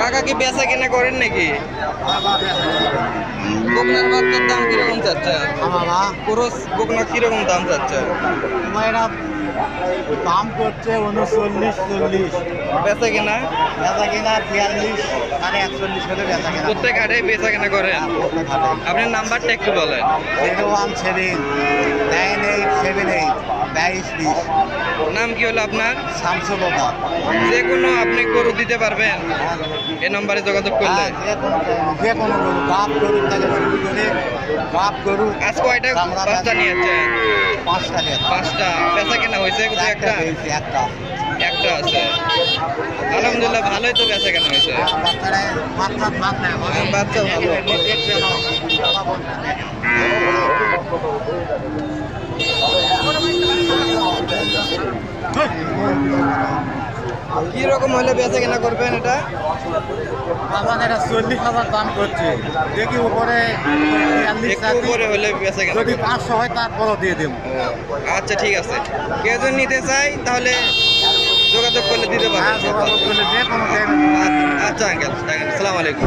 কাকা কি বেচা কিনা করেন নাকি? বকনার বাচ্চার দাম কীরকম চাচ্ছে? পুরুষ বকনা কীরকম দাম চাচ্ছে? দাম করছে উনচল্লিশ চল্লিশ। বেচা কিনা? বেচা কেনা তিয়াল্লিশ আর একচল্লিশ হলে বেচা কিনা। প্রত্যেক হাটে বেচা কিনা করেন? আপনার নাম্বারটা একটু বলেন। জিরো ওয়ান সেভেন নাইন বাইশ বিশ। নাম কি হলো আপনার? শামসুল যে কোনো আপনি গরু দিতে পারবেন। এই নম্বরে যোগাযোগ করলে। হ্যাঁ, যে কোনো গরু বাপ গরু তাহলে শুরু করে বাপ গরু। আজ কয়টা বাচ্চা নিয়েছেন? পাঁচটা পাঁচটা। বেচা কেনা হয়েছে একটা একটা? একটা। আছে। আলহামদুলিল্লাহ ভালোই তো বেচা কেনা হয়েছে। ভাত হ্যাঁ, বাচ্চা ভালো। কি রকম হলে বেচা কেনা করবেন এটা? বাবা এটা চল্লিশ হাজার দাম করছে। দেখি উপরে উপরে হলে বেচা কেনা যদি পাঁচশো হয় তারপরও দিয়ে দেবো। আচ্ছা ঠিক আছে। কেউ যদি নিতে চাই তাহলে যোগাযোগ করলে দিতে হ্যাঁ পারবেন যোগাযোগ করলে যে কোনো আচ্ছা আঙ্কেল আসসালামু আলাইকুম।